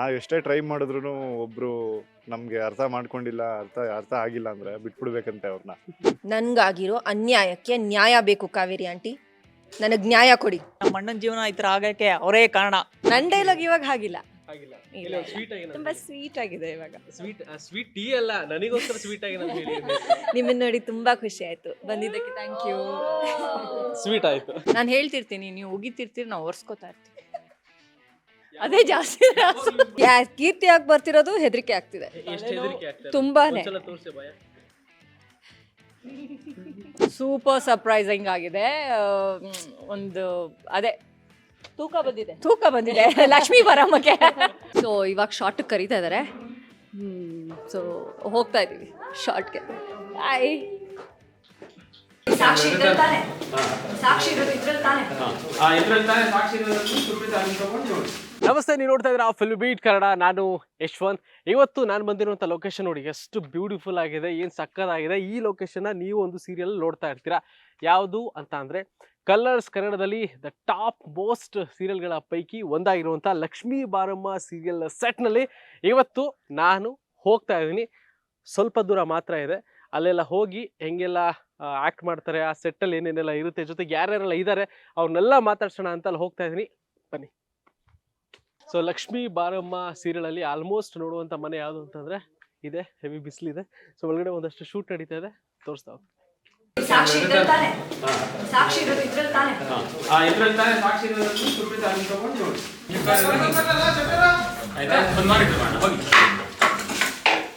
ನಾವು ಎಷ್ಟೇ ಟ್ರೈ ಮಾಡಿದ್ರು ಒಬ್ರು ನಮ್ಗೆ ಅರ್ಥ ಮಾಡ್ಕೊಂಡಿಲ್ಲ ಅರ್ಥ ಅರ್ಥ ಆಗಿಲ್ಲ ಅಂದ್ರೆ ಬಿಟ್ಬಿಡ್ಬೇಕಂತೆ ಅವ್ರನ್ನ ನನ್ಗಾಗಿರೋ ಅನ್ಯಾಯಕ್ಕೆ ನ್ಯಾಯ ಬೇಕು ಕಾವೇರಿ ಆಂಟಿ. ನನಗ್ ನ್ಯಾಯ ಕೊಡಿ. ನಮ್ಮ ಅಣ್ಣನ ಜೀವನ ಈ ಥರ ಆಗಕ್ಕೆ ಅವರೇ ಕಾರಣ. ನನ್ ಡೈಲಾಗ್ ಇವಾಗ ಇಲ್ಲ. ಸ್ವೀಟ್ ಆಗಿ ತುಂಬಾ ಸ್ವೀಟ್ ಆಗಿದೆ ಇವಾಗ. ಸ್ವೀಟ್ ಸ್ವೀಟ್ ಟೀ ಅಲ್ಲ ನನಗೋಸ್ಕರ ಸ್ವೀಟ್ ಆಗಿ ನಾನು ನಿಮ್ಮನ್ನ ನೋಡಿ ತುಂಬಾ ಖುಷಿ ಆಯ್ತು. ಬಂದಿದ್ದಕ್ಕೆ ಥ್ಯಾಂಕ್ ಯು ಸ್ವೀಟ್ ಆಯ್ತು. ನಾನು ಹೇಳ್ತಿರ್ತೀನಿ ನೀವು ಉಗಿತಿರ್ತೀರಿ ನಾವು ಒರ್ಸ್ಕೊತಾ ಇರ್ತೀವಿ. ಅದೇ ಜಾಸ್ತಿ ಯಾ ಕೀರ್ತಿ ಆಗಿ ಬರ್ತಿರೋದು ಹೆದರಿಕೆ ಆಗ್ತಿದೆ. ಎಷ್ಟು ಹೆದರಿಕೆ ಆಗ್ತದೆ? ತುಂಬಾನೇ. ಒಂದ್ಸಲ ತೋರಿಸಿ ಭಯ. ಸೂಪರ್ ಸರ್ಪ್ರೈಸಿಂಗ್ ಆಗಿದೆ. ಆ, ಒಂದು ಅದೇ ತೂಕ ಬಂದಿದೆ. ತೂಕ ಬಂದಿದೆ. ಲಕ್ಷ್ಮೀ ಬರಮ್ಮಕ್ಕೆ ಸೊ ಇವಾಗ ಶಾರ್ಟ್ ಕರೀತಾ ಇದ್ದಾರೆ ಸೊ ಹೋಗ್ತಾ ಇದೀವಿ ಶಾರ್ಟ್ಗೆ ಬಾಯ್ ಸಾಕ್ಷಿ ಇದ್ರಲ್ಲಿ ತಾನೆ? ಸಾಕ್ಷಿ ಇರೋದು ಇದ್ರಲ್ಲಿ ತಾನೆ? ನಮಸ್ತೆ, ನೀವು ನೋಡ್ತಾ ಇದ್ದೀರಾ ಫಿಲ್ ಬೀಟ್ ಕನ್ನಡ. ನಾನು ಯಶ್ವಂತ್. ಇವತ್ತು ನಾನು ಬಂದಿರುವಂಥ ಲೊಕೇಶನ್ ನೋಡಿ, ಎಷ್ಟು ಬ್ಯೂಟಿಫುಲ್ ಆಗಿದೆ, ಏನು ಸಕ್ಕತ್ತಾಗಿದೆ. ಈ ಲೊಕೇಶನ್ನ ನೀವು ಒಂದು ಸೀರಿಯಲ್ ನೋಡ್ತಾ ಇರ್ತೀರಾ. ಯಾವುದು ಅಂತ ಅಂದರೆ ಕಲರ್ಸ್ ಕನ್ನಡದಲ್ಲಿ ದ ಟಾಪ್ ಮೋಸ್ಟ್ ಸೀರಿಯಲ್ಗಳ ಪೈಕಿ ಒಂದಾಗಿರುವಂಥ ಲಕ್ಷ್ಮೀ ಬಾರಮ್ಮ ಸೀರಿಯಲ್ ಸೆಟ್ನಲ್ಲಿ ಇವತ್ತು ನಾನು ಹೋಗ್ತಾ ಇದ್ದೀನಿ. ಸ್ವಲ್ಪ ದೂರ ಮಾತ್ರ ಇದೆ. ಅಲ್ಲೆಲ್ಲ ಹೋಗಿ ಹೆಂಗೆಲ್ಲ ಆ್ಯಕ್ಟ್ ಮಾಡ್ತಾರೆ, ಆ ಸೆಟ್ಟಲ್ಲಿ ಏನೇನೆಲ್ಲ ಇರುತ್ತೆ, ಜೊತೆಗೆ ಯಾರ್ಯಾರೆಲ್ಲ ಇದ್ದಾರೆ ಅವ್ರನ್ನೆಲ್ಲ ಮಾತಾಡ್ಸೋಣ ಅಂತ ಅಲ್ಲಿ ಹೋಗ್ತಾ ಇದ್ದೀನಿ. ಬನ್ನಿ. ಸೊ ಲಕ್ಷ್ಮೀ ಬಾರಮ್ಮ ಸೀರಿಯಲಲ್ಲಿ ಆಲ್ಮೋಸ್ಟ್ ನೋಡುವಂಥ ಮನೆ ಯಾವುದು ಅಂತಂದರೆ ಇದೆ ಹೆವಿ ಬಿಸಿಲಿದೆ ಸೊ ಒಳಗಡೆ ಒಂದಷ್ಟು ಶೂಟ್ ನಡೀತಾ ಇದೆ ತೋರಿಸ್ತಾ ಹೋಗ್ತೀನಿ. ಸಾಕ್ಷಿ ಇದ್ರಲ್ಲಿ ತಾನೆ ಸಾಕ್ಷಿ ಇರೋದು ಇದ್ರಲ್ಲಿ ತಾನೆ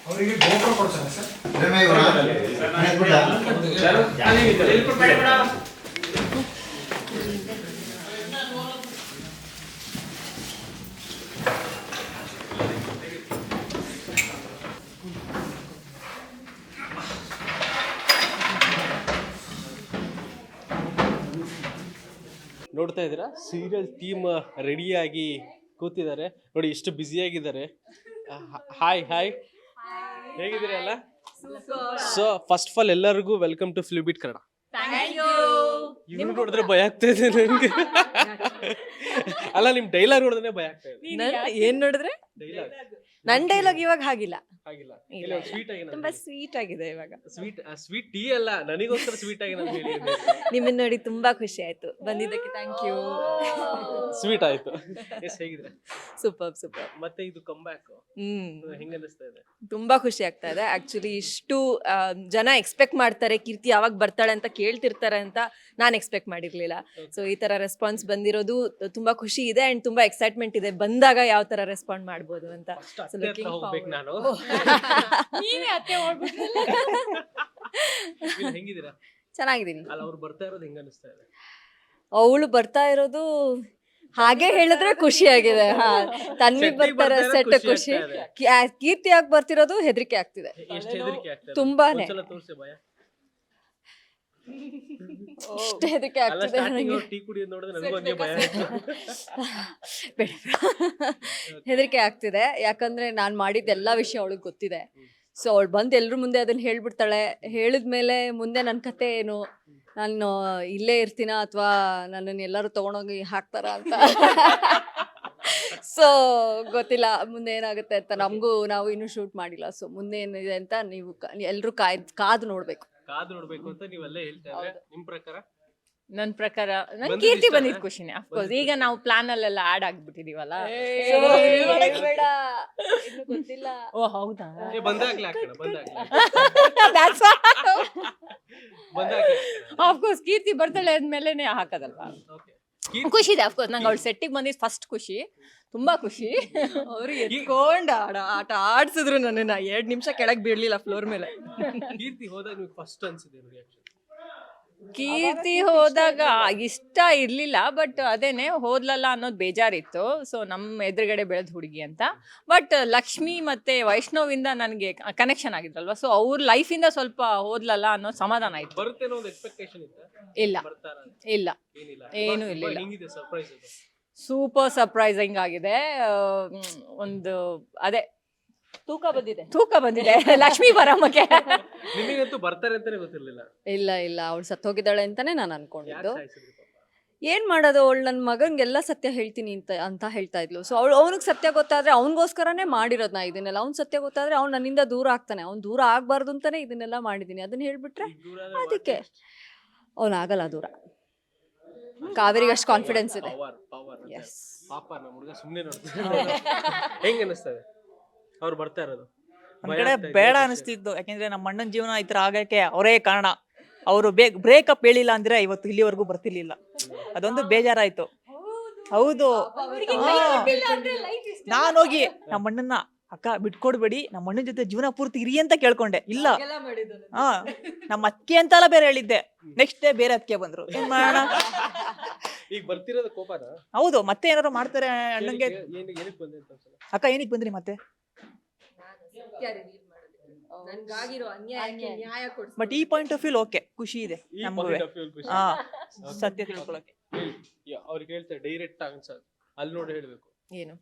ಅವರಿಗೆ ಗೋಪುರ ಕೊಡ್ತಾನೆ ಸರ್ ರಮೇ ಇವರ ಮನೆಗೆ ಬಿಡ ನೋಡ್ತಾ ಇದ್ದೀರಾ? ಸೀರಿಯಲ್ ಟೀಮ್ ರೆಡಿಯಾಗಿ ಕೂತಿದ್ದಾರೆ. ನೋಡಿ ಎಷ್ಟು ಬ್ಯುಸಿಯಾಗಿದ್ದಾರೆ ಹಾಯ್ ಹಾಯ್ ಹೇಗಿದ್ದೀರಿ ಅಲ್ಲ ಸೊ ಫಸ್ಟ್ ಆಫ್ ಆಲ್ ಎಲ್ಲರಿಗೂ ವೆಲ್ಕಮ್ ಟು ಫ್ಲಿಬಿಟ್ ಕನ್ನಡ ಇವ್ರು ನೋಡಿದ್ರೆ ಭಯ ಆಗ್ತಾ ಇದೆ ನನಗೆ ಅಲ್ಲ ನಿಮ್ ಡೈಲಾಗ್ ನೋಡಿದ್ರೆ ಭಯ ಆಗ್ತಾ ಇದೆ. ಏನ್ ನೋಡಿದ್ರೆ? ಡೈಲಾಗ್ ನನ್ ಡೈಲಾಗ್ ಇವಾಗ ಹಾಗಿಲ್ಲ. ಇಲ್ಲ, ಸ್ವೀಟ್ ಆಗಿ ತುಂಬಾ ಸ್ವೀಟ್ ಆಗಿದೆ ಇವಾಗ. ಸ್ವೀಟ್ ಸ್ವೀಟ್ ಟೀ ಅಲ್ಲ ನನಗೋಸ್ಕರ ಸ್ವೀಟ್ ಆಗಿ ನಾನು ಹೇಳಿ ನಿಮ್ಮನ್ನ ನೋಡಿ ತುಂಬಾ ಖುಷಿ ಆಯ್ತು. ಬಂದಿದ್ದಕ್ಕೆ ಥ್ಯಾಂಕ್ ಯು ಸ್ವೀಟ್ ಆಯ್ತು. ಎಸ್ ಹೇಗಿದ್ರೆ ಸೂಪರ್ ಸೂಪರ್ ಮತ್ತೆ ಇದು ಕಂಬ್ಯಾಕ್ ಹ್ಮ್. ಹೆಂಗ ಅನಿಸ್ತಾ ಇದೆ? ತುಂಬಾ ಖುಷಿ ಆಗ್ತಾ ಇದೆ. ಆಕ್ಚುಲಿ ಇಷ್ಟು ಆ, ಜನ ಎಕ್ಸ್ಪೆಕ್ಟ್ ಮಾಡ್ತಾರೆ ಕೀರ್ತಿ ಯಾವಾಗ ಬರ್ತಾಳೆ ಅಂತ ಕೇಳ್ತಿರ್ತಾರೆ ಅಂತ ನಾನು ಎಕ್ಸ್ಪೆಕ್ಟ್ ಮಾಡಿರ್ಲಿಲ್ಲ. ಸೊ ಈ ತರ ರೆಸ್ಪಾನ್ಸ್ ಬಂದಿರೋದು ತುಂಬಾ ಖುಷಿ ಇದೆ ಅಂಡ್ ತುಂಬಾ ಎಕ್ಸೈಟ್ಮೆಂಟ್ ಇದೆ. ಬಂದಾಗ ಯಾವ ತರ ರೆಸ್ಪಾಂಡ್ ಮಾಡ್ಬೋದು ಅಂತ. So ಅತ್ತೆ ಹೋಗ್ಬೇಕು ನಾನು ನೀವೇ ಅತ್ತೆ ಹೋಗ್ಬಿಟ್ರಲ್ಲ. ಹೆಂಗಿದ್ದೀರಾ? ಚೆನ್ನಾಗಿದ್ದೀನಿ. ಅಲ್ಲ ಅವ್ರು ಬರ್ತಾ ಇರೋದು ಹೆಂಗ ಅನಿಸ್ತಾ ಇದೆ? ಅವಳು ಬರ್ತಾ ಇರೋದು ಹಾಗೆ ಹೇಳಿದ್ರೆ ಖುಷಿ ಆಗಿದೆ. ಹಾ ತನ್ವಿ ಬರ್ತಾರ ಸೆಟ್ ಖುಷಿ ಆಗ್ತಾ ಇದೆ. ಕಿ- ಆ, ಕೀರ್ತಿ ಆಗಿ ಬರ್ತಿರೋದು ಹೆದರಿಕೆ ಆಗ್ತಿದೆ. ಎಷ್ಟು ಹೆದರಿಕೆ ಆಗ್ತಾ ಇದೆ? ತುಂಬಾನೇ. ಒಂದ್ಸಲ ತೋರಿಸಿ ಭಯ. ಇಷ್ಟು ಹೆದರಿಕೆ ಅಲ್ಲ ಆಗ್ತಿದೆ ಸ್ಟಾರ್ಟಿಂಗ್ ನನಗೆ. ಟೀ ಕುಡಿಯೋದು ನೋಡಿದ್ರೆ ನನಗೂ ಹಂಗೆ ಭಯ ಆಯ್ತು ಬೇಡ. ಹೆದರಿಕೆ ಆಗ್ತಿದೆ. ಯಾಕಂದ್ರೆ ನಾನು ಮಾಡಿದ ಎಲ್ಲ ವಿಷಯ ಅವಳಿಗೆ ಗೊತ್ತಿದೆ. ಸೊ ಅವಳು ಬಂದು ಎಲ್ರ ಮುಂದೆ ಅದನ್ನ ಹೇಳ್ಬಿಡ್ತಾಳೆ. ಹೇಳಿದ್ಮೇಲೆ ಮುಂದೆ ನನ್ನ ಕತೆ ಏನು? ನಾನು ಇಲ್ಲೇ ಇರ್ತೀನ ಅಥವಾ ನನ್ನನ್ನು ಎಲ್ಲರೂ ತಗೊಂಡೋಗಿ ಹಾಕ್ತಾರ ಅಂತ? ಸೊ ಗೊತ್ತಿಲ್ಲ. ಮುಂದೆ ಏನಾಗುತ್ತೆ ಅಂತ ನಮಗೂ ನಾವು ಇನ್ನೂ ಶೂಟ್ ಮಾಡಿಲ್ಲ. ಸೊ ಮುಂದೆ ಏನಿದೆ ಅಂತ ನೀವು ಎಲ್ಲರೂ ಕಾಯ್ದು ಕಾದು ನೋಡಬೇಕು. ಕಾದು ನೋಡ್ಬೇಕು ಅಂತ ನೀವೆಲ್ಲ ಹೇಳ್ತಾ ಇದ್ರೆ ನಿಮ್ ಪ್ರಕಾರ ನನ್ನ ಪ್ರಕಾರ ನನ್ ಕೀರ್ತಿ? ಬಂದಿದ್ ಖುಷಿನೇ ಅಫ್ಕೋರ್ಸ್ ಈಗ ನಾವು ಪ್ಲಾನ್ ಅಲ್ಲೆಲ್ಲ ಆಡ್ ಆಗ್ಬಿಟ್ಟಿದೀವಲ್ಲ ಓ ಹೌದಾ ಏ ಬಂದಾಗ್ಲೇ ಹಾಕೋಣ ಬಂದಾಗ್ಲೇ ಕೀರ್ತಿ ಬರ್ತಾಳೆ ಆದ್ಮೇಲೆನೆ ಹಾಕೋದಲ್ವಾ ಖುಷಿ ಇದೆ ಅಫ್ಕೋರ್ಸ್ ನಂಗೆ ಅವಳು ಸೆಟ್ಟಿಗೆ ಬಂದಿದ್ದು ಫಸ್ಟ್ ಖುಷಿ. ತುಂಬಾ ಖುಷಿ. ಅವ್ರು ಎತ್ಕೊಂಡ ಆಡ ಆಟ ಆಡ್ಸಿದ್ರು ನನ್ನನ್ನ. ಎರಡ್ ನಿಮಿಷ ಕೆಳಗ್ ಬಿಡ್ಲಿಲ್ಲ ಫ್ಲೋರ್ ಮೇಲೆ. ಕೀರ್ತಿ ಹೋದಾಗ ನಿಮ್ಗೆ ಫಸ್ಟ್ ಅನ್ಸಿದೆ ರಿಯಾಕ್ಷನ್ ಕೀರ್ತಿ ಹೋದಾಗ ಇಷ್ಟ ಇರ್ಲಿಲ್ಲ ಬಟ್ ಅದೇನೆ ಹೋದ್ಲಲ್ಲ ಅನ್ನೋದು ಬೇಜಾರಿತ್ತು. ಸೊ ನಮ್ಮ ಎದುರುಗಡೆ ಬೆಳೆದ ಹುಡುಗಿ ಅಂತ. ಬಟ್ ಲಕ್ಷ್ಮಿ ಮತ್ತೆ ವೈಷ್ಣವಿಂದ ನನಗೆ ಕನೆಕ್ಷನ್ ಆಗಿದ್ರಲ್ವಾ? ಸೊ ಅವ್ರ ಲೈಫಿಂದ ಸ್ವಲ್ಪ ಹೋದ್ಲಲ್ಲ ಅನ್ನೋ ಸಮಾಧಾನ ಆಯ್ತು ಬರುತ್ತೆ ಒಂದು ಎಕ್ಸ್ಪೆಕ್ಟೇಷನ್ ಇತ್ತ? ಇಲ್ಲ. ಇಲ್ಲ. ಏನಿಲ್ಲ. ಏನೂ ಇಲ್ಲ ಸೂಪರ್ ಸರ್ಪ್ರೈಸಿಂಗ್ ಆಗಿದೆ. ಒಂದು ಅದೇ ತೂಕ ಬಂದಿದೆ. ತೂಕ ಬಂದಿದೆ. ಲಕ್ಷ್ಮಿ ಬರಮ್ಮಕ್ಕೆ ನಿಮಗಂತೂ ಬರ್ತಾರೆ ಅಂತಾನೆ ಗೊತ್ತಿರ್ಲಿಲ್ಲ. ಇಲ್ಲ ಇಲ್ಲ. ಅವಳು ಸತ್ತೋಗಿದ್ದಾಳೆ ಅಂತಾನೆ ನಾನು ಅನ್ಕೊಂಡಿದ್ದು. ಏನ್ ಮಾಡೋದು? ಅವಳು ನನ್ನ ಮಗನ್ಗೆಲ್ಲ ಸತ್ಯ ಹೇಳ್ತೀನಿ ಅಂತ ಅಂತ ಹೇಳ್ತಾ ಇದ್ಲು. ಸೊ ಅವಳು ಅವನಿಗೆ ಸತ್ಯ ಗೊತ್ತಾದ್ರೆ ಅವನಿಗೋಸ್ಕರನೇ ಮಾಡಿರೋದು ನಾ ಇದನ್ನೆಲ್ಲ. ಅವ್ನು ಸತ್ಯ ಗೊತ್ತಾದ್ರೆ ಅವ್ನು ನನ್ನಿಂದ ದೂರ ಆಗ್ತಾನೆ. ಅವ್ನು ದೂರ ಆಗ್ಬಾರ್ದು ಅಂತಾನೆ ಇದನ್ನೆಲ್ಲ ಮಾಡಿದ್ದೀನಿ ಅದನ್ನ ಹೇಳ್ಬಿಟ್ರೆ ಅದಕ್ಕೆ ಅವನಾಗಲ್ಲ ದೂರ. ಕಾವೇರಿಗೆ ಅಷ್ಟು ಕಾನ್ಫಿಡೆನ್ಸ್ ಇದೆ. ಪವರ್ ಪವರ್ ಎಸ್ ಪಾಪ ನಮ್ಮ ಹುಡುಗ ಸುಮ್ಮನೆ ನೋಡ್ತಾರೆ ಹೆಂಗ್ ಅನಿಸ್ತದೆ? ಅವ್ರು ಬರ್ತಾ ಇರೋದು. ಒಂದ್ ಕಡೆ ಬೇಡ ಅನಿಸ್ತಿತ್ತು. ಅನಿಸ್ತಿದ್ದು ಯಾಕೆಂದ್ರೆ ನಮ್ಮ ಅಣ್ಣನ ಜೀವನ ಈ ತರ ಆಗಕ್ಕೆ ಅವರೇ ಕಾರಣ. ಅವರು ಬೇ ಬ್ರೇಕಪ್ ಹೇಳಿಲ್ಲ ಅಂದ್ರೆ ಇವತ್ತು ಇಲ್ಲಿವರೆಗೂ ಬರ್ತಿರ್ಲಿಲ್ಲ. ಅದೊಂದು ಬೇಜಾರಾಯ್ತು. ಹೌದು. ನಾನು ಹೋಗಿ ನಮ್ಮ ಅಣ್ಣನ ಅಕ್ಕ ಬಿಟ್ಕೊಡ್ಬೇಡಿ. ನಮ್ಮ ಅಣ್ಣನ ಜೊತೆ ಜೀವನ ಪೂರ್ತಿ ಇರಿ ಅಂತ ಕೇಳ್ಕೊಂಡೆ. ಇಲ್ಲ. ಹಾ. ನಮ್ಮ ಅಕ್ಕೆ ಅಂತೆಲ್ಲ ಬೇರೆ ಹೇಳಿದ್ದೆ. ನೆಕ್ಸ್ಟ್ ಡೇ ಬೇರೆ ಅದಕ್ಕೆ ಬಂದ್ರು. ಏನ್ ಮಾಡೋಣ? ಈಗ ಬರ್ತಿರೋದು ಕೋಪನ? ಹೌದು. ಮತ್ತೆ ಏನಾದ್ರು ಮಾಡ್ತಾರೆ ಅಣ್ಣಂಗೆ? ಅಕ್ಕ ಏನಕ್ಕೆ ಬಂದ್ರಿ ಅಂತ ನನ್ಗಾಗಿರೋ ಅನ್ಯಾಯಕ್ಕೆ ನ್ಯಾಯ ಕೊಡ್ಸಿ. ಬಟ್ ಈ ಪಾಯಿಂಟ್ ಆಫ್ ವ್ಯೂ ಓಕೆ ಖುಷಿ ಇದೆ ಈ ನಮಗೂ ಖುಷಿ. ಹಾ ಸತ್ಯ ತಿಳ್ಕೊಳಕ್ಕೆ. ಅವ್ರಿಗೆ ಹೇಳ್ತಾರೆ ಡೈರೆಕ್ಟ್ ಅಲ್ಲಿ ನೋಡಿ ಹೇಳ್ಬೇಕು. ಏನು?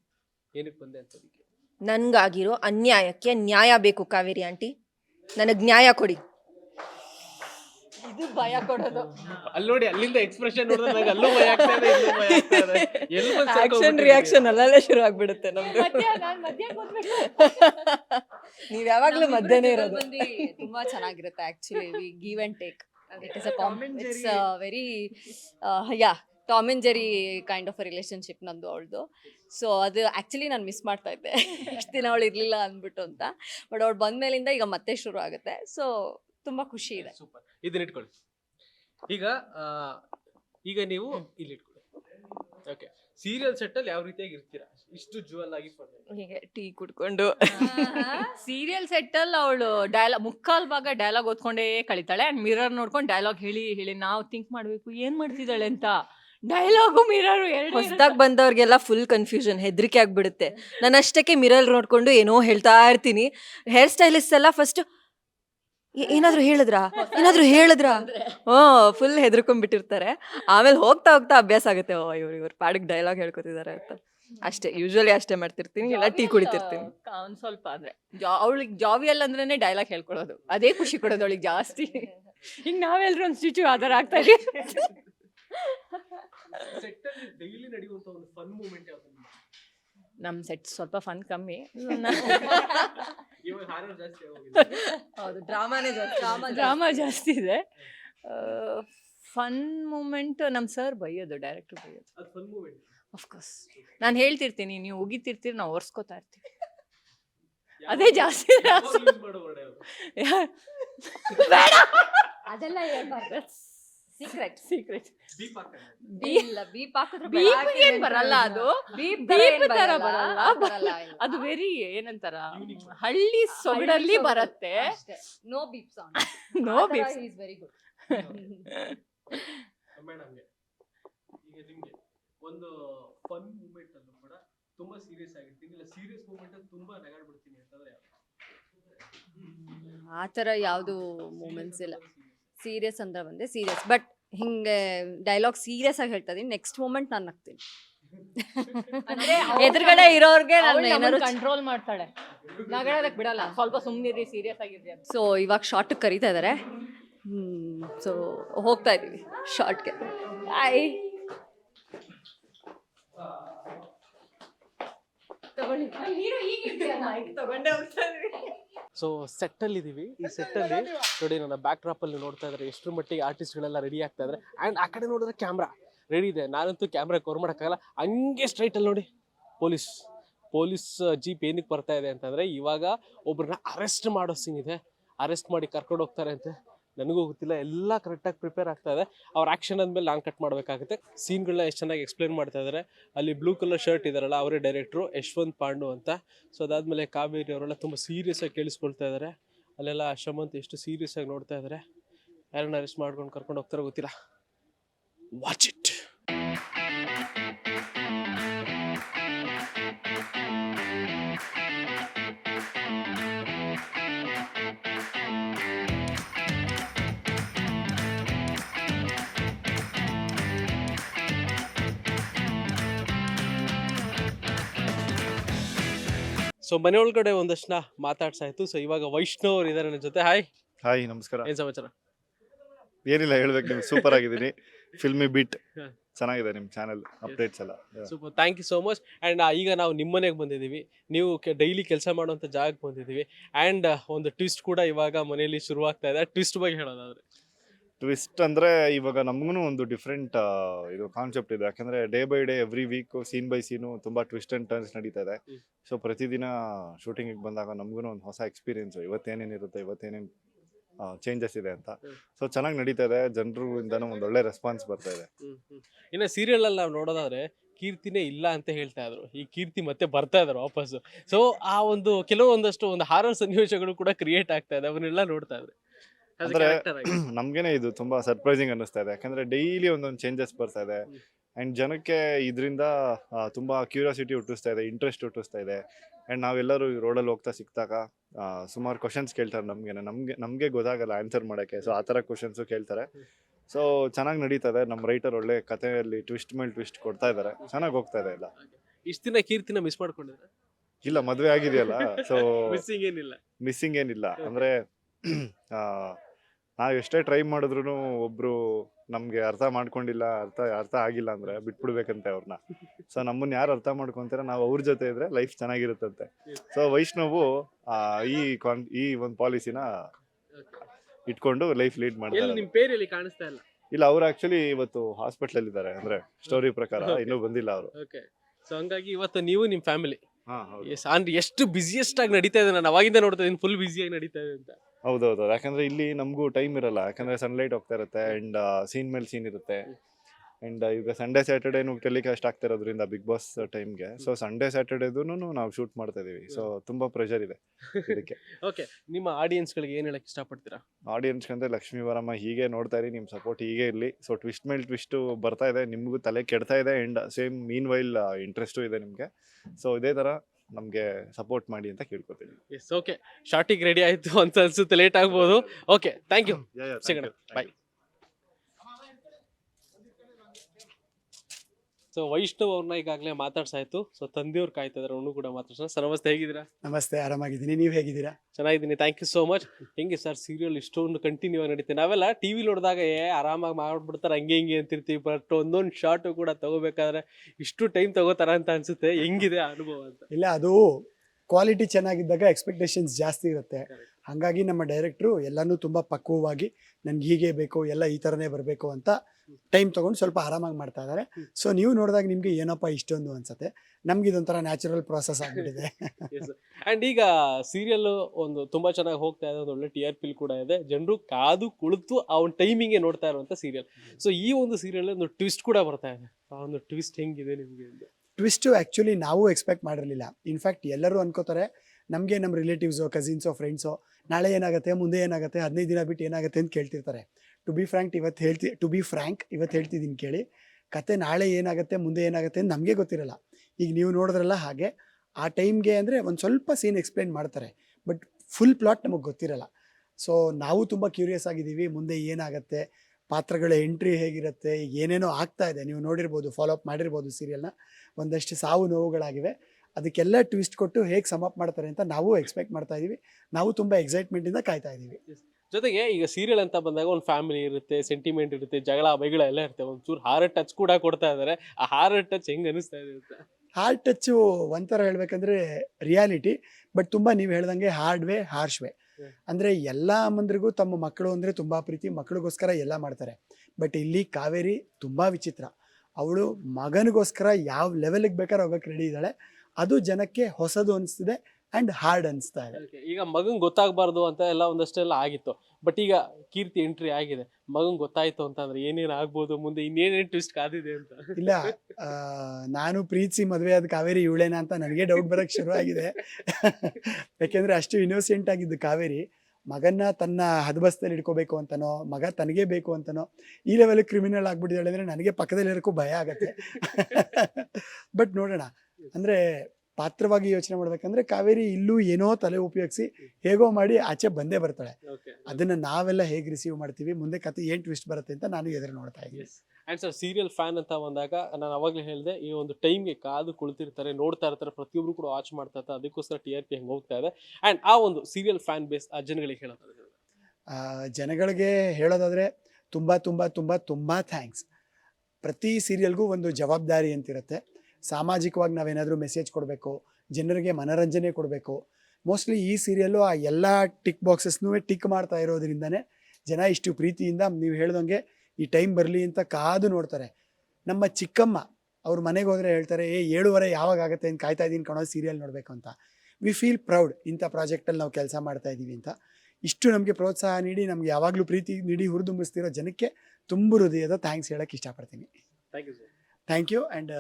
ಏನಕ್ಕೆ ಬಂದೆ ಅಂತ ಅದಕ್ಕೆ? ನನ್ಗಾಗಿರೋ ಅನ್ಯಾಯಕ್ಕೆ ನ್ಯಾಯ ಬೇಕು ಕಾವೇರಿ ಆಂಟಿ. ನನಗ್ ನ್ಯಾಯ ಕೊಡಿ. ಇದು ಭಯ ಕೊಡೋದು. ಅಲ್ಲಿ ನೋಡಿ ಅಲ್ಲಿಂದ ಎಕ್ಸ್ಪ್ರೆಷನ್ ನೋಡಿದ್ರೆ ನಂಗೆ ಅಲ್ಲೂ ಭಯ ಆಗ್ತಾ ಇದೆ ಇಲ್ಲೂ ಭಯ ಆಗ್ತಾ ಇದೆ. ಎಲ್ಲಿ ಬಂದ್ ಆಕ್ಷನ್? ರಿಯಾಕ್ಷನ್ ಅಲ್ಲಲ್ಲೇ ಶುರು ಆಗ್ಬಿಡುತ್ತೆ ನಮ್ದು. ನೀವ್ ಯಾವಾಗ್ಲೂ ಮಧ್ಯನೇ ಇರೋದು. ಬಂದು ತುಂಬಾ ಚೆನ್ನಾಗಿರುತ್ತೆ actually we give and take it is a it's very yeah Tom and Jerry kind of relationship ನಂದು ಅವಳದು. ಸೊ ಅದು ಆ್ಯಕ್ಚುಲಿ ನಾನು ಮಿಸ್ ಮಾಡ್ತಾ ಇದ್ದೆ. ಇಷ್ಟು ದಿನ ಅವಳು ಇರಲಿಲ್ಲ ಅಂದ್ಬಿಟ್ಟು ಅಂತ. ಬಟ್ ಅವಳು ಬಂದ್ಮೇಲಿಂದ ಈಗ ಮತ್ತೆ ಶುರು ಆಗುತ್ತೆ. ಸೊ ತುಂಬ ಖುಷಿ ಇದೆ. ಸೂಪರ್. ಇದನ್ನ ಇಟ್ಕೊಳ್ಳಿ. ಈಗ ಆ, ಈಗ ನೀವು ಇಲ್ಲಿ ಇಟ್ಕೊಳ್ಳಿ. ಓಕೆ. ಸೀರಿಯಲ್ ಸೆಟ್ ಅಲ್ಲಿ ಯಾವ ರೀತಿಯಾಗಿ ಇರ್ತೀರಾ? ಇಷ್ಟು ಜುವಲ್ ಆಗಿ. ಹೀಗೆ ಟೀ ಕುಡ್ಕೊಂಡು. ಸೀರಿಯಲ್ ಸೆಟ್ಟಲ್ಲಿ ಅವಳು ಡೈಲಾಗ್ ಮುಕ್ಕಾಲ್ ಭಾಗ ಡೈಲಾಗ್ ಓದ್ಕೊಂಡೇ ಕಳಿತಾಳೆ ಅಂಡ್ ಮಿರರ್ ನೋಡ್ಕೊಂಡು ಡೈಲಾಗ್ ಹೇಳಿ ಹೇಳಿ ನಾವು ಥಿಂಕ್ ಮಾಡ್ಬೇಕು. ಏನ್ ಮಾಡ್ತಿದ್ದಾಳೆ ಅಂತ? ಡೈಲಾಗು ಮಿರರ್ ಎರಡು ಹೊಸದಾಗಿ ಬಂದವ್ರಿಗೆಲ್ಲ ಫುಲ್ ಕನ್ಫ್ಯೂಷನ್ ಹೆದರಿಕೆ ಆಗ್ಬಿಡುತ್ತೆ. ನಾನು ಅಷ್ಟಕ್ಕೆ ಮಿರರ್ ನೋಡ್ಕೊಂಡು ಏನೋ ಹೇಳ್ತಾ ಇರ್ತೀನಿ. ಹೇರ್ ಸ್ಟೈಲಿಸ್ಟ್ ಎಲ್ಲ ಫಸ್ಟ್ ಏನಾದ್ರು ಹೇಳಿದ್ರ? ಏನಾದ್ರು ಹೇಳಿದ್ರ? ಓ ಫುಲ್ ಹೆದರ್ಕೊಂಡ್ಬಿಟ್ಟಿರ್ತಾರೆ. ಆಮೇಲೆ ಹೋಗ್ತಾ ಹೋಗ್ತಾ ಅಭ್ಯಾಸ ಆಗುತ್ತೆ. ಓ ಇವ್ರು ಇವ್ರು ಪಾಡಿಗೆ ಡೈಲಾಗ್ ಹೇಳ್ಕೊತಿದ್ದಾರೆ ಅಂತ. ಅಷ್ಟೇ ಯೂಶ್ವಲಿ ಅಷ್ಟೇ ಮಾಡ್ತಿರ್ತೀನಿ ಇಲ್ಲ ಟೀ ಕುಡಿತಿರ್ತೀನಿ. ಒಂದ್ ಸ್ವಲ್ಪ ಅಂದ್ರೆ ಅವಳಿಗೆ ಜಾವಿಯಲ್ ಅಂದ್ರೇನೆ ಡೈಲಾಗ್ ಹೇಳ್ಕೊಳೋದು ಅದೇ ಖುಷಿ ಕೊಡೋದು ಅವಳಿಗೆ ಜಾಸ್ತಿ. ಈಗ ನಾವೆಲ್ಲರೂ ಒಂದ್ ಸ್ಟಿಚು ಆಧಾರ ಆಗ್ತಾ ಇದೀವಿ ಡೈಲಿ ನಡೆಯುವಂತ ಒಂದು ಫನ್ ಮೂಮೆಂಟ್ ಯಾವ್ದು? ನಿಮ್ಗೆ? ನಮ್ ಸೆಟ್ ಸ್ವಲ್ಪ ಫನ್ ಕಮ್ಮಿ. ಇವಾಗ ಹಾರರ್ ಜಾಸ್ತಿ ಆಗೋಗಿದೆ. ಹೌದು ಡ್ರಾಮಾನೇ ಡ್ರಾಮಾ ಡ್ರಾಮಾ ಜಾಸ್ತಿ ಇದೆ. ಫನ್ ಮೂಮೆಂಟ್ ನಮ್ಮ ಸರ್ ಬೈಯೋದು ಡೈರೆಕ್ಟರ್ ಬೈಯೋದು. ಫನ್ ಮೂಮೆಂಟ್ ಅಫ್ಕೋರ್ಸ್ ನಾನು ಹೇಳ್ತಿರ್ತೀನಿ ನೀವು ಉಗಿತಿರ್ತೀರಿ ನಾವು ಒರ್ಸ್ಕೋತಾ ಇರ್ತೀವಿ. ಅದೇ ಜಾಸ್ತಿ ಅದೆಲ್ಲ ಹೇಳ್ಬಾರ್ದು. Secret secret. ಇಲ್ಲ ಬೀಪ್ ಹಾಕಿದ್ರೆ ಬೀಪ್ ಏನ್ ಬರಲ್ಲ ಅದು. ಬೀಪ್ ಬೀಪ್ ತರ ಬರಲ್ಲ. ಅದು ವೆರಿ ಏನಂತಾರ? ಹಳ್ಳಿ ಸೊಗಡಲ್ಲಿ ಬರುತ್ತೆ. No beep song no beep is very good ಮೇಡಮ್ಗೆ ಈಗ ನಿಮ್ಗೆ ಒಂದು ಫನ್ ಮೂಮೆಂಟ್ ಅಲ್ಲೂ ಕೂಡ ತುಂಬಾ ಸೀರಿಯಸ್ ಆಗಿರ್ತೀನಿ. ಇಲ್ಲ ಸೀರಿಯಸ್ ಮೂಮೆಂಟ್ ಅಲ್ಲಿ ತುಂಬಾ ನಗಾಡ್ಬಿಡ್ತೀನಿ ಅಂತಂದ್ರೆ? ಆ ಥರ ಯಾವುದು ಮೂಮೆಂಟ್ಸ್ ಇಲ್ಲ. ಸೀರಿಯಸ್ ಅಂದ್ರೆ ಬಂದೆ ಸೀರಿಯಸ್. ಬಟ್ ಹಿಂಗೆ ಡೈಲಾಗ್ ಸೀರಿಯಸ್ ಆಗಿ ಹೇಳ್ತಾ ಇದೀನಿ. ನೆಕ್ಸ್ಟ್ ಮೂಮೆಂಟ್ ನಾನು ನಗ್ತೀನಿ. ಎದುರುಗಡೆ ಇರೋರ್ಗೆ ನಾನು ಏನಾದ್ರು ಕಂಟ್ರೋಲ್ ಮಾಡ್ತಾಳೆ. ನಗಡೋದಕ್ ಬಿಡಲ್ಲ. ಸ್ವಲ್ಪ ಸುಮ್ಮನಿರಿ ಸೀರಿಯಸ್ ಆಗಿರ್ರಿ ಅಂತ. ಸೊ ಇವಾಗ ಶಾರ್ಟ್ ಕರೀತಾ ಇದ್ದಾರೆ ಸೊ ಹೋಗ್ತಾ ಇದೀವಿ ಶಾರ್ಟ್ಗೆ ಬಾಯ್ ಸೊ ಸೆಟ್ ಅಲ್ಲಿ ಇದೀವಿ. ಈ ಸೆಟ್ ಅಲ್ಲಿ ನೋಡಿ ನನ್ನ ಬ್ಯಾಕ್ ಡ್ರಾಪ್ ಅಲ್ಲಿ ನೋಡ್ತಾ ಇದ್ದಾರೆ ಎಷ್ಟರ ಮಟ್ಟಿಗೆ ಆರ್ಟಿಸ್ಟ್ ಗಳೆಲ್ಲ ರೆಡಿ ಆಗ್ತಾ ಇದಾರೆ. ಅಂಡ್ ಆ ಕಡೆ ನೋಡಿದ್ರೆ ಕ್ಯಾಮ್ರಾ ರೆಡಿ ಇದೆ. ನಾನಂತೂ ಕ್ಯಾಮ್ರಾ ಕವರ್ ಮಾಡೋಕ್ಕಾಗಲ್ಲ. ಹಂಗೆ ಸ್ಟ್ರೈಟ್ ಅಲ್ಲಿ ನೋಡಿ. ಪೊಲೀಸ್ ಪೊಲೀಸ್ ಜೀಪ್ ಏನಕ್ಕೆ ಬರ್ತಾ ಇದೆ ಅಂತಂದ್ರೆ ಇವಾಗ ಒಬ್ಬರನ್ನ ಅರೆಸ್ಟ್ ಮಾಡೋ ಸೀನ್ ಇದೆ. ಅರೆಸ್ಟ್ ಮಾಡಿ ಕರ್ಕೊಂಡು ಹೋಗ್ತಾರೆ ಅಂತೆ. ನನಗೂ ಗೊತ್ತಿಲ್ಲ. ಎಲ್ಲ ಕರೆಕ್ಟಾಗಿ ಪ್ರಿಪೇರ್ ಆಗ್ತಾ ಇದೆ. ಅವ್ರ ಆ್ಯಕ್ಷನ್ ಅಂದಮೇಲೆ ನಾನು ಕಟ್ ಮಾಡಬೇಕಾಗುತ್ತೆ. ಸೀನ್ಗಳನ್ನ ಎಷ್ಟು ಚೆನ್ನಾಗಿ ಎಕ್ಸ್ಪ್ಲೇನ್ ಮಾಡ್ತಾ ಇದ್ದಾರೆ ಅಲ್ಲಿ ಬ್ಲೂ ಕಲರ್ ಶರ್ಟ್ ಇದಾರಲ್ಲ, ಅವರೇ ಡೈರೆಕ್ಟ್ರು ಯಶ್ವಂತ್ ಪಾಂಡು ಅಂತ. ಸೊ ಅದಾದಮೇಲೆ ಕಾವೇರಿ ಅವರೆಲ್ಲ ತುಂಬ ಸೀರಿಯಸ್ ಆಗಿ ಕೇಳಿಸ್ಕೊಳ್ತಾ ಇದ್ದಾರೆ ಅಲ್ಲೆಲ್ಲ ಶಮಂತ್ ಎಷ್ಟು ಸೀರಿಯಸ್ ಆಗಿ ನೋಡ್ತಾ ಇದ್ದಾರೆ ಯಾರನ್ನ ಅರೆಸ್ಟ್ ಮಾಡ್ಕೊಂಡು ಕರ್ಕೊಂಡು ಹೋಗ್ತಾರೋ ಗೊತ್ತಿಲ್ಲ. ವಾಚ್ ಇಟ್ ಸೊ ಮನೆ ಒಳಗಡೆ ಒಂದಷ್ಟು ಮಾತಾಡ್ಸಾಯ್ತು ಸೊ ಇವಾಗ ವೈಷ್ಣವ್ ಅವ್ರು ಇದ್ದಾರೆ ನನ್ನ ಜೊತೆ. ಹಾಯ್ ಹಾಯ್ ನಮಸ್ಕಾರ. ಏನ್ ಸಮಾಚಾರ? ಏನಿಲ್ಲ ಹೇಳ್ಬೇಕು ನೀವು. ಸೂಪರ್ ಆಗಿದ್ದೀನಿ. ಫಿಲ್ಮಿ ಬಿಟ್ ಚೆನ್ನಾಗಿದೆ ನಿಮ್ಮ ಚಾನೆಲ್ ಅಪ್ಡೇಟ್ಸ್ ಎಲ್ಲ. Super thank you so much and ಈಗ ನಾವು ನಿಮ್ಮ ಮನೆಗೆ ಬಂದಿದ್ದೀವಿ. ನೀವು ಡೈಲಿ ಕೆಲಸ ಮಾಡುವಂಥ ಜಾಗಕ್ಕೆ ಬಂದಿದ್ದೀವಿ. ಆ್ಯಂಡ್ ಒಂದು ಟ್ವಿಸ್ಟ್ ಕೂಡ ಇವಾಗ ಮನೆಯಲ್ಲಿ ಶುರುವಾಗ್ತಾ ಇದೆ. ಟ್ವಿಸ್ಟ್ ಬಗ್ಗೆ ಹೇಳೋದಾದ್ರೆ. ಟ್ವಿಸ್ಟ್ ಅಂದ್ರೆ ಇವಾಗ ನಮಗೂ ಒಂದು ಡಿಫ್ರೆಂಟ್ ಇದು ಕಾನ್ಸೆಪ್ಟ್ ಇದೆ. ಯಾಕಂದರೆ day by day every week scene by scene ತುಂಬಾ ಟ್ವಿಸ್ಟ್ ಅಂಡ್ ಟರ್ನ್ಸ್ ನಡೀತಾ ಇದೆ. ಸೊ ಪ್ರತಿದಿನ ಶೂಟಿಂಗಿಗೆ ಬಂದಾಗ ನಮಗೂ ಒಂದು ಹೊಸ ಎಕ್ಸ್ಪೀರಿಯನ್ಸ್ ಇವತ್ತೇನೇನಿರುತ್ತೆ ಇವತ್ತೇನೇನು ಚೇಂಜಸ್ ಇದೆ ಅಂತ. ಸೊ ಚೆನ್ನಾಗಿ ನಡೀತಾ ಇದೆ. ಜನರಿಂದನೂ ಒಂದು ಒಳ್ಳೆ ರೆಸ್ಪಾನ್ಸ್ ಬರ್ತಾ ಇದೆ. ಇನ್ನು ಸೀರಿಯಲ್ ಅಲ್ಲಿ ನಾವು ನೋಡೋದಾದ್ರೆ ಕೀರ್ತಿನೇ ಇಲ್ಲ ಅಂತ ಹೇಳ್ತಾ ಇದ್ರು. ಈ ಕೀರ್ತಿ ಮತ್ತೆ ಬರ್ತಾ ಇದಾರೆ ವಾಪಸ್ ಸೊ ಆ ಒಂದು ಕೆಲವೊಂದಷ್ಟು ಒಂದು ಹಾರರ್ ಸನ್ನಿವೇಶಗಳು ಕೂಡ ಕ್ರಿಯೇಟ್ ಆಗ್ತಾ ಇದೆ. ಅವನ್ನೆಲ್ಲ ನೋಡ್ತಾ ಇದ್ರೆ. ಅಂದ್ರೆ ನಮ್ಗೇನೆ ಇದು ತುಂಬಾ ಸರ್ಪ್ರೈಸಿಂಗ್ ಅನ್ನಿಸ್ತಾ ಇದೆ. ಯಾಕಂದ್ರೆ ಡೈಲಿ ಒಂದೊಂದು ಚೇಂಜಸ್ ಬರ್ತಾ ಇದೆ. ಅಂಡ್ ಜನಕ್ಕೆ ಇದರಿಂದ ತುಂಬಾ ಕ್ಯೂರಿಯಾಸಿಟಿ ಹುಟ್ಟಿಸ್ತಾ ಇದೆ ಇಂಟ್ರೆಸ್ಟ್ ಹುಟ್ಟಿಸ್ತಾ ಇದೆ. ಅಂಡ್ ನಾವೆಲ್ಲರೂ ರೋಡಲ್ಲಿ ಹೋಗ್ತಾ ಸಿಕ್ತಾಗ ಸುಮಾರು ಕ್ವಶನ್ಸ್ ಕೇಳ್ತಾರೆ ನಮ್ಗೆ. ನಮ್ಗೆ ನಮ್ಗೆ ಗೊತ್ತಾಗಲ್ಲ ಆನ್ಸರ್ ಮಾಡೋಕ್ಕೆ. ಸೊ ಆ ಥರ ಕ್ವಶನ್ಸು ಕೇಳ್ತಾರೆ. ಸೊ ಚೆನ್ನಾಗಿ ಇದೆ ನಮ್ಮ ರೈಟರ್ ಒಳ್ಳೆ ಕಥೆಯಲ್ಲಿ ಟ್ವಿಸ್ಟ್ ಮೇಲೆ ಟ್ವಿಸ್ಟ್ ಕೊಡ್ತಾ ಇದ್ದಾರೆ. ಚೆನ್ನಾಗಿ ಹೋಗ್ತಾ ಇದೆ ಎಲ್ಲ. ಇಷ್ಟು ದಿನ ಕೀರ್ತಿನ ಮಿಸ್ ಮಾಡ್ಕೊಂಡಿದ್ರೆ? ಇಲ್ಲ ಮದುವೆ ಆಗಿದೆಯಲ್ಲ. ಸೊ ಮಿಸ್ಸಿಂಗ್ ಏನಿಲ್ಲ. ಮಿಸ್ಸಿಂಗ್ ಏನಿಲ್ಲ. ಅಂದ್ರೆ ನಾವು ಎಷ್ಟೇ ಟ್ರೈ ಮಾಡಿದ್ರು ಒಬ್ರು ನಮ್ಗೆ ಅರ್ಥ ಮಾಡ್ಕೊಂಡಿಲ್ಲ ಅರ್ಥ ಅರ್ಥ ಆಗಿಲ್ಲ ಅಂದ್ರೆ ಬಿಟ್ಬಿಡ್ಬೇಕಂತೆ ಅವ್ರನ್ನ ಸೊ ನಮ್ಮನ್ನ ಯಾರು ಅರ್ಥ ಮಾಡ್ಕೊಂತಾರೆ ನಾವು ಅವ್ರ ಜೊತೆ ಇದ್ರೆ ಲೈಫ್ ಚೆನ್ನಾಗಿರುತ್ತಂತೆ. ಸೊ ವೈಷ್ಣವು ಆ, ಈ ಕಾನ್ ಈ ಒಂದು ಪಾಲಿಸಿನ ಇಟ್ಕೊಂಡು ಲೈಫ್ ಲೀಡ್ ಎಲ್ಲಿ ಮಾಡ್ತಾರೆ ನಿಮ್ ಇಲ್ಲಿ ಕಾಣಿಸ್ತಾ ಇಲ್ಲ? ಇಲ್ಲ ಅವ್ರು ಆಕ್ಚುಲಿ ಇವತ್ತು ಹಾಸ್ಪಿಟಲ್ ಇದ್ದಾರೆ ಅಂದ್ರೆ ಸ್ಟೋರಿ ಪ್ರಕಾರ. ಇನ್ನೂ ಬಂದಿಲ್ಲ ಅವರು. ಓಕೆ ಸೊ ಹಂಗಾಗಿ ಇವತ್ತು ನೀವು ನಿಮ್ ಫ್ಯಾಮಿಲಿ ಎಸ್ ಅಂದ್ರೆ ಎಷ್ಟು ಬಿಸಿಯೆಸ್ಟ್ ಆಗಿ ನಡೀತಾ ಇದೆ ನಾನು ಅವಾಗಿಂದ ನೋಡ್ತಾ ಇದ್ದೀನಿ ಫುಲ್ ಬ್ಯುಸಿಯಾಗಿ ನಡೀತಾ ಇದೆ ಅಂತ. ಹೌದೌದು. ಯಾಕಂದ್ರೆ ಇಲ್ಲಿ ನಮಗೂ ಟೈಮ್ ಇರಲ್ಲ. ಯಾಕಂದ್ರೆ ಸನ್ಲೈಟ್ ಹೋಗ್ತಾ ಇರುತ್ತೆ ಅಂಡ್ ಸೀನ್ ಮೇಲೆ ಸೀನ್ ಇರುತ್ತೆ. ಅಂಡ್ ಈಗ ಸಂಡೇ ಸ್ಯಾಟರ್ಡೇನು ಟೆಲಿಕಾಸ್ಟ್ ಆಗ್ತಾ ಇರೋದ್ರಿಂದ ಬಿಗ್ ಬಾಸ್ ಟೈಮ್ಗೆ ಸೊ ಸಂಡೇ ಸ್ಯಾಟರ್ಡೇದೂ ನಾವು ಶೂಟ್ ಮಾಡ್ತಾ ಇದೀವಿ. ಸೊ ತುಂಬಾ ಪ್ರೆಷರ್ ಇದೆ ಇದಕ್ಕೆ. ಓಕೆ ನಿಮ್ಮ ಆಡಿಯನ್ಸ್ಗಳಿಗೆ ಏನು ಹೇಳಕ್ಕೆ ಇಷ್ಟಪಡ್ತೀರಾ? ಆಡಿಯನ್ಸ್ ಅಂದ್ರೆ ಲಕ್ಷ್ಮೀ ವರಮ್ಮ ಹೀಗೆ ನೋಡ್ತಾ ಇರಿ ನಿಮ್ಮ ಸಪೋರ್ಟ್ ಹೀಗೆ ಇರಲಿ. ಸೊ ಟ್ವಿಸ್ಟ್ ಮೇಲೆ ಟ್ವಿಸ್ಟ್ ಬರ್ತಾ ಇದೆ. ನಿಮಗೂ ತಲೆ ಕೆಡ್ತಾ ಇದೆ and same meanwhile interest ಇದೆ ನಿಮಗೆ. ಸೊ ಇದೇ ತರ ನಮ್ಗೆ ಸಪೋರ್ಟ್ ಮಾಡಿ ಅಂತ ಕೇಳ್ಕೊತೀನಿ. ಎಸ್ ಓಕೆ ಶಾರ್ಟಿಗೆ ರೆಡಿ ಆಯಿತು ಅಂತ ಅನ್ಸುತ್ತೆ ಲೇಟ್ ಆಗ್ಬೋದು. ಓಕೆ ಥ್ಯಾಂಕ್ ಯು ಸಿಗೋಣ. ಬಾಯ್ ಸೊ ವೈಷ್ಣವ್ ಅವ್ರನ್ನ ಈಗಾಗಲೇ ಮಾತಾಡ್ಸಾಯ್ತು ಸೊ ತಂದೆಯವ್ರು ಕಾಯ್ತಾ ಇದಾರೆ ಅವನು ಕೂಡ ಮಾತಾಡ್ಸೋಣ. ಸರ್ ನಮಸ್ತೆ ಹೇಗಿದ್ದೀರಾ? ನಮಸ್ತೆ ಆರಾಮಾಗಿದ್ದೀನಿ. ನೀವು ಹೇಗಿದ್ದೀರಾ? ಚೆನ್ನಾಗಿದ್ದೀನಿ ಥ್ಯಾಂಕ್ ಯು ಸೋ ಮಚ್ ಹೆಂಗೆ ಸರ್ ಸೀರಿಯಲ್ ಇಷ್ಟೊಂದು ಕಂಟಿನ್ಯೂ ಆಗಿ ನಡೀತೀವಿ ನಾವೆಲ್ಲ ಟಿ ವಿ ನೋಡಿದಾಗ ಏ ಆರಾಮಾಗಿ ಮಾಡ್ಬಿಡ್ತಾರೆ ಹಂಗೆ ಹಿಂಗೆ ಅಂತಿರ್ತೀವಿ. ಬಟ್ ಒಂದೊಂದು ಶಾರ್ಟು ಕೂಡ ತಗೋಬೇಕಾದ್ರೆ ಇಷ್ಟು ಟೈಮ್ ತಗೋತಾರ ಅಂತ ಅನ್ಸುತ್ತೆ. ಹೆಂಗಿದೆ ಆ ಅನುಭವ ಅಂತ? ಇಲ್ಲ ಅದು ಕ್ವಾಲಿಟಿ ಚೆನ್ನಾಗಿದ್ದಾಗ ಎಕ್ಸ್ಪೆಕ್ಟೇಷನ್ಸ್ ಜಾಸ್ತಿ ಇರುತ್ತೆ. ಹಾಗಾಗಿ ನಮ್ಮ ಡೈರೆಕ್ಟ್ರು ಎಲ್ಲನೂ ತುಂಬ ಪಕ್ವವಾಗಿ ನನಗೆ ಹೀಗೆ ಬೇಕು ಎಲ್ಲ ಈ ಥರನೇ ಬರಬೇಕು ಅಂತ ಟೈಮ್ ತೊಗೊಂಡು ಸ್ವಲ್ಪ ಆರಾಮಾಗಿ ಮಾಡ್ತಾ ಇದ್ದಾರೆ ಸೊ ನೀವು ನೋಡಿದಾಗ ನಿಮಗೆ ಏನಪ್ಪ ಇಷ್ಟೊಂದು ಅನ್ಸುತ್ತೆ? ನಮ್ಗೆ ಇದೊಂಥರ ನ್ಯಾಚುರಲ್ ಪ್ರಾಸೆಸ್ ಆಗಿಬಿಟ್ಟಿದೆ. ಆ್ಯಂಡ್ ಈಗ ಸೀರಿಯಲ್ ಒಂದು ತುಂಬ ಚೆನ್ನಾಗಿ ಹೋಗ್ತಾ ಇದೆ ಒಂದು ಒಳ್ಳೆ ಟಿ ಆರ್ ಪಿಲ್ ಕೂಡ ಇದೆ. ಜನರು ಕಾದು ಕುಳಿತು ಆ ಒಂದು ನೋಡ್ತಾ ಇರುವಂಥ ಸೀರಿಯಲ್ ಸೊ ಈ ಒಂದು ಸೀರಿಯಲ್ ಒಂದು ಟ್ವಿಸ್ಟ್ ಕೂಡ ಬರ್ತಾ ಇದೆ. ಆ ಒಂದು ಟ್ವಿಸ್ಟ್ ಹೆಂಗಿದೆ ನಿಮಗೆ ಟ್ವಿಸ್ಟು ಆ್ಯಕ್ಚುಲಿ ನಾವು ಎಕ್ಸ್ಪೆಕ್ಟ್ ಮಾಡಿರಲಿಲ್ಲ. ಇನ್ಫ್ಯಾಕ್ಟ್ ಎಲ್ಲರೂ ಅನ್ಕೋತಾರೆ ನಮಗೆ ನಮ್ಮ ರಿಲೇಟಿವ್ಸೋ ಕಸಿನ್ಸೋ ಫ್ರೆಂಡ್ಸೋ ನಾಳೆ ಏನಾಗುತ್ತೆ, ಮುಂದೆ ಏನಾಗುತ್ತೆ, ಹದಿನೈದು ದಿನ ಬಿಟ್ಟು ಏನಾಗುತ್ತೆ ಅಂತ ಕೇಳ್ತಿರ್ತಾರೆ. ಟು ಬಿ ಫ್ರ್ಯಾಂಕ್ ಇವತ್ತು ಹೇಳ್ತಿ ಟು ಬಿ ಫ್ರ್ಯಾಂಕ್ ಇವತ್ತು ಹೇಳ್ತಿದ್ದೀನಿ ಕೇಳಿ. ಕತೆ ನಾಳೆ ಏನಾಗುತ್ತೆ, ಮುಂದೆ ಏನಾಗುತ್ತೆ ಅಂತ ನಮಗೆ ಗೊತ್ತಿರಲ್ಲ. ಈಗ ನೀವು ನೋಡಿದ್ರಲ್ಲ ಹಾಗೆ, ಆ ಟೈಮ್ಗೆ ಅಂದರೆ ಒಂದು ಸ್ವಲ್ಪ ಸೀನ್ ಎಕ್ಸ್ಪ್ಲೇನ್ ಮಾಡ್ತಾರೆ. ಬಟ್ ಫುಲ್ ಪ್ಲಾಟ್ ನಮಗೆ ಗೊತ್ತಿರಲ್ಲ. ಸೊ ನಾವು ತುಂಬ ಕ್ಯೂರಿಯಸ್ ಆಗಿದ್ದೀವಿ, ಮುಂದೆ ಏನಾಗುತ್ತೆ, ಪಾತ್ರಗಳ ಎಂಟ್ರಿ ಹೇಗಿರುತ್ತೆ ಏನೇನೋ ಆಗ್ತಾ ಇದೆ. ನೀವು ನೋಡಿರ್ಬೋದು ಫಾಲೋಅಪ್ ಮಾಡಿರ್ಬೋದು ಸೀರಿಯಲ್ನ ಒಂದಷ್ಟು ಸಾವು ನೋವುಗಳಾಗಿವೆ. ಅದಕ್ಕೆಲ್ಲ ಟ್ವಿಸ್ಟ್ ಕೊಟ್ಟು ಹೇಗೆ ಸಮಪ್ ಮಾಡ್ತಾರೆ ಅಂತ ನಾವು ಎಕ್ಸ್ಪೆಕ್ಟ್ ಮಾಡ್ತಾ ಇದೀವಿ. ನಾವು ತುಂಬ ಎಕ್ಸೈಟ್ಮೆಂಟಿಂದ ಕಾಯ್ತಾ ಇದ್ದೀವಿ ಜೊತೆಗೆ ಈಗ ಸೀರಿಯಲ್ ಅಂತ ಬಂದಾಗ ಒಂದು ಫ್ಯಾಮಿಲಿ ಇರುತ್ತೆ ಸೆಂಟಿಮೆಂಟ್ ಇರುತ್ತೆ ಜಗಳ ಬೈಗಳ ಎಲ್ಲ ಇರುತ್ತೆ. ಒಂಚೂರು ಹಾರರ್ ಟಚ್ ಕೂಡ ಕೊಡ್ತಾ ಇದ್ದಾರೆ ಆ ಹಾರರ್ ಟಚ್ ಹೆಂಗ್ ಅನಿಸ್ತಾ ಇದೆ ಅಂತ? ಹಾರ್ಡ್ ಟಚ್ಚು ಒಂಥರ ಹೇಳ್ಬೇಕಂದ್ರೆ ರಿಯಾಲಿಟಿ ಬಟ್ ತುಂಬ ನೀವು ಹೇಳ್ದಂಗೆ ಹಾರ್ಡ್ ವೇ ಹಾರ್ಶ್ ವೇ. ಅಂದರೆ ಎಲ್ಲ ಅಮ್ಮಂದ್ರಿಗೂ ತಮ್ಮ ಮಕ್ಕಳು ಅಂದರೆ ತುಂಬ ಪ್ರೀತಿ ಮಕ್ಕಳಿಗೋಸ್ಕರ ಎಲ್ಲ ಮಾಡ್ತಾರೆ. ಬಟ್ ಇಲ್ಲಿ ಕಾವೇರಿ ತುಂಬ ವಿಚಿತ್ರ. ಅವಳು ಮಗನಿಗೋಸ್ಕರ ಯಾವ ಲೆವೆಲಿಗೆ ಬೇಕಾದ್ರೆ ಹೋಗಕ್ಕೆ ರೆಡಿ ಇದ್ದಾಳೆ. ಅದು ಜನಕ್ಕೆ ಹೊಸದು ಅನಿಸ್ತಿದೆ ಆ್ಯಂಡ್ ಹಾರ್ಡ್ ಅನಿಸ್ತಾ ಇದೆ. ಈಗ ಮಗನ್ ಗೊತ್ತಾಗಬಾರ್ದು ಅಂತ ಎಲ್ಲ ಒಂದಷ್ಟೆಲ್ಲ ಆಗಿತ್ತು. ಬಟ್ ಈಗ ಕೀರ್ತಿ ಎಂಟ್ರಿ ಆಗಿದೆ. ಮಗನ್ ಗೊತ್ತಾಯ್ತು ಅಂತಂದ್ರೆ ಏನೇನು ಆಗ್ಬೋದು ಮುಂದೆ ಇನ್ನೇನೇನು ಟ್ವಿಸ್ಟ್ ಕಾದಿದೆ ಅಂತ. ಇಲ್ಲ ಆ, ನಾನು ಪ್ರೀತಿಸಿ ಮದುವೆ ಆದ ಕಾವೇರಿ ಇವಳೇನಾ ಅಂತ ನನಗೆ ಡೌಟ್ ಬರಕ್ಕೆ ಶುರು ಆಗಿದೆ. ಯಾಕೆಂದ್ರೆ ಅಷ್ಟು ಇನ್ನೋಸೆಂಟ್ ಆಗಿದ್ದು ಕಾವೇರಿ ಮಗನ್ನ ತನ್ನ ಹದಬಸ್ತಲ್ಲಿ ಇಟ್ಕೋಬೇಕು ಅಂತನೋ ಮಗ ತನಗೇ ಬೇಕು ಅಂತನೋ ಈ ಲೆವೆಲ್ ಕ್ರಿಮಿನಲ್ ಆಗ್ಬಿಟ್ಟಿದ್ದಾಳೆ ಅಂದ್ರೆ ನನಗೆ ಪಕ್ಕದಲ್ಲಿ ಇರೋಕ್ಕೂ ಭಯ ಆಗತ್ತೆ. ಬಟ್ ನೋಡೋಣ ಅಂದ್ರೆ ಪಾತ್ರವಾಗಿ ಯೋಚನೆ ಮಾಡ್ಬೇಕಂದ್ರೆ ಕಾವೇರಿ ಇಲ್ಲೂ ಏನೋ ತಲೆ ಉಪಯೋಗಿಸಿ ಹೇಗೋ ಮಾಡಿ ಆಚೆ ಬಂದೇ ಬರ್ತಾಳೆ. ಅದನ್ನ ನಾವೆಲ್ಲ ಹೇಗೆ ರಿಸೀವ್ ಮಾಡ್ತೀವಿ ಮುಂದೆ ಕತೆ ಏನ್ ಟ್ವಿಸ್ಟ್ ಬರುತ್ತೆ ಅಂತ ನಾನು ಎದುರು ನೋಡ್ತಾ ಇದ್ದೀನಿ. ಅಂಡ್ ಸರ್ ಸೀರಿಯಲ್ ಫ್ಯಾನ್ ಅಂತ ಬಂದಾಗ ನಾನು ಅವಾಗಲೇ ಹೇಳಿದೆ ಈ ಒಂದು ಟೈಮ್ಗೆ ಕಾದು ಕುಳಿತಿರ್ತಾರೆ ನೋಡ್ತಾ ಇರ್ತಾರೆ ಪ್ರತಿಯೊಬ್ರು ಕೂಡ ವಾಚ್ ಮಾಡ್ತಾ ಇರ್ತಾರೆ ಅದಕ್ಕೋಸ್ಕರ ಟಿ ಆರ್ ಪಿ ಹೆಂಗೆ ಹೋಗ್ತಾ ಇದೆ. ಆ್ಯಂಡ್ ಆ ಒಂದು ಸೀರಿಯಲ್ ಫ್ಯಾನ್ ಬೇಸ್ ಆ ಜನಗಳಿಗೆ ಹೇಳೋದು. ಜನಗಳಿಗೆ ಹೇಳೋದಾದ್ರೆ ತುಂಬ ತುಂಬ ತುಂಬ ತುಂಬ ಥ್ಯಾಂಕ್ಸ್ ಪ್ರತಿ ಸೀರಿಯಲ್ಗೂ ಒಂದು ಜವಾಬ್ದಾರಿ ಅಂತಿರುತ್ತೆ. ಸಾಮಾಜಿಕವಾಗಿ ನಾವೇನಾದರೂ ಮೆಸೇಜ್ ಕೊಡಬೇಕು ಜನರಿಗೆ ಮನರಂಜನೆ ಕೊಡಬೇಕು. ಮೋಸ್ಟ್ಲಿ ಈ ಸೀರಿಯಲ್ಲು ಆ ಎಲ್ಲ ಟಿಕ್ ಬಾಕ್ಸಸ್ನೂ ಟಿಕ್ ಮಾಡ್ತಾ ಇರೋದ್ರಿಂದನೇ ಜನ ಇಷ್ಟು ಪ್ರೀತಿಯಿಂದ ನೀವು ಹೇಳ್ದಂಗೆ ಈ ಟೈಮ್ ಬರಲಿ ಅಂತ ಕಾದು ನೋಡ್ತಾರೆ. ನಮ್ಮ ಚಿಕ್ಕಮ್ಮ ಅವ್ರ ಮನೆಗೆ ಹೋದರೆ ಹೇಳ್ತಾರೆ ಏ ಏಳುವರೆ ಯಾವಾಗ ಆಗುತ್ತೆ ಅಂತ ಕಾಯ್ತಾ ಇದ್ದೀನಿ ಕಣೋ ಸೀರಿಯಲ್ ನೋಡಬೇಕು ಅಂತ. ವಿ ಫೀಲ್ ಪ್ರೌಡ್ ಇಂಥ ಪ್ರಾಜೆಕ್ಟಲ್ಲಿ ನಾವು ಕೆಲಸ ಮಾಡ್ತಾ ಇದ್ದೀವಿ ಅಂತ. ಇಷ್ಟು ನಮಗೆ ಪ್ರೋತ್ಸಾಹ ನೀಡಿ ನಮ್ಗೆ ಯಾವಾಗಲೂ ಪ್ರೀತಿ ನೀಡಿ ಹುರಿದುಂಬಿಸ್ತಿರೋ ಜನಕ್ಕೆ ತುಂಬ ಹೃದಯದ ಥ್ಯಾಂಕ್ಸ್ ಹೇಳೋಕ್ಕೆ ಇಷ್ಟಪಡ್ತೀನಿ. Thank you sir thank you and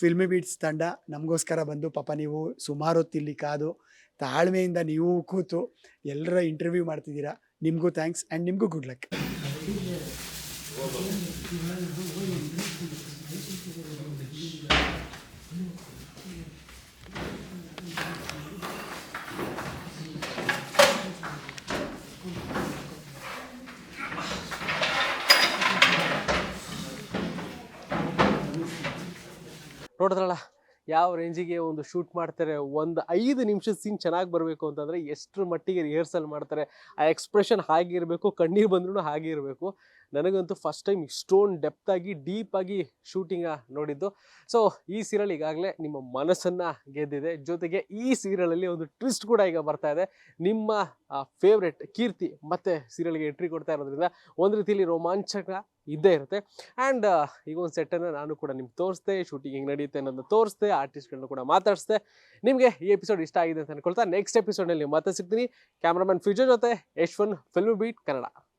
Filmi Beats ತಂಡ ನಮಗೋಸ್ಕರ ಬಂದು, ಪಾಪ ನೀವು ಸುಮಾರು ಹೊತ್ತಿಲ್ಲಿ ಕಾದು, ತಾಳ್ಮೆಯಿಂದ ನೀವು ಕೂತು ಎಲ್ಲರ ಇಂಟರ್ವ್ಯೂ ಮಾಡ್ತಿದ್ದೀರಾ. ನಿಮಗೂ ಥ್ಯಾಂಕ್ಸ್ ಆ್ಯಂಡ್ ನಿಮಗೂ ಗುಡ್ ಲಕ್ ನೋಡಿದ್ರಲ್ಲ, ಯಾವ ರೇಂಜಿಗೆ ಒಂದು ಶೂಟ್ ಮಾಡ್ತಾರೆ, ಒಂದು ಐದು ನಿಮಿಷದ ಸೀನ್ ಚೆನ್ನಾಗಿ ಬರಬೇಕು ಅಂತಂದರೆ ಎಷ್ಟರ ಮಟ್ಟಿಗೆ ರಿಹರ್ಸಲ್ ಮಾಡ್ತಾರೆ, ಆ ಎಕ್ಸ್ಪ್ರೆಷನ್ ಹಾಗೆ ಇರಬೇಕು ಕಣ್ಣೀರು ಬಂದ್ರೂ ಹಾಗೆ ಇರಬೇಕು ನನಗಂತೂ ಫಸ್ಟ್ ಟೈಮ್ ಇಷ್ಟೊಂದು ಡೆಪ್ತಾಗಿ ಡೀಪಾಗಿ ಶೂಟಿಂಗ ನೋಡಿದ್ದು. ಸೊ ಈ ಸೀರಿಯಲ್ ಈಗಾಗಲೇ ನಿಮ್ಮ ಮನಸ್ಸನ್ನು ಗೆದ್ದಿದೆ. ಜೊತೆಗೆ ಈ ಸೀರಿಯಲಲ್ಲಿ ಒಂದು ಟ್ವಿಸ್ಟ್ ಕೂಡ ಈಗ ಬರ್ತಾ ಇದೆ. ನಿಮ್ಮ ಫೇವ್ರೆಟ್ ಕೀರ್ತಿ ಮತ್ತೆ ಸೀರಿಯಲ್ಗೆ ಎಂಟ್ರಿ ಕೊಡ್ತಾ ಇರೋದ್ರಿಂದ, ಒಂದು ರೀತಿಯಲ್ಲಿ ರೋಮಾಂಚಕ ಇದ್ದೇ ಇರುತ್ತೆ. ಆ್ಯಂಡ್ ಈಗ ಒಂದು ಸೆಟ್ಟನ್ನು ನಾನು ಕೂಡ ನಿಮ್ಗೆ ತೋರಿಸ್ದೆ ಶೂಟಿಂಗ್ ಹೆಂಗೆ ನಡೆಯುತ್ತೆ ಅನ್ನೋದನ್ನ ತೋರಿಸ್ದೆ ಆರ್ಟಿಸ್ಟ್ಗಳನ್ನ ಕೂಡ ಮಾತಾಡಿಸ್ದೆ. ನಿಮಗೆ ಈ ಎಪಿಸೋಡ್ ಇಷ್ಟ ಆಗಿದೆ ಅಂತ ಅನ್ಕೊಳ್ತಾ ನೆಕ್ಸ್ಟ್ ಎಪಿಸೋಡಲ್ಲಿ ಮತ್ತೆ ಸಿಗ್ತೀನಿ. ಕ್ಯಾಮ್ರಾಮನ್ ಫ್ಯೂಚರ್ ಜೊತೆ ಯಶ್ವನ್ ಫಿಲ್ಮ್ ಬೀಟ್ ಕನ್ನಡ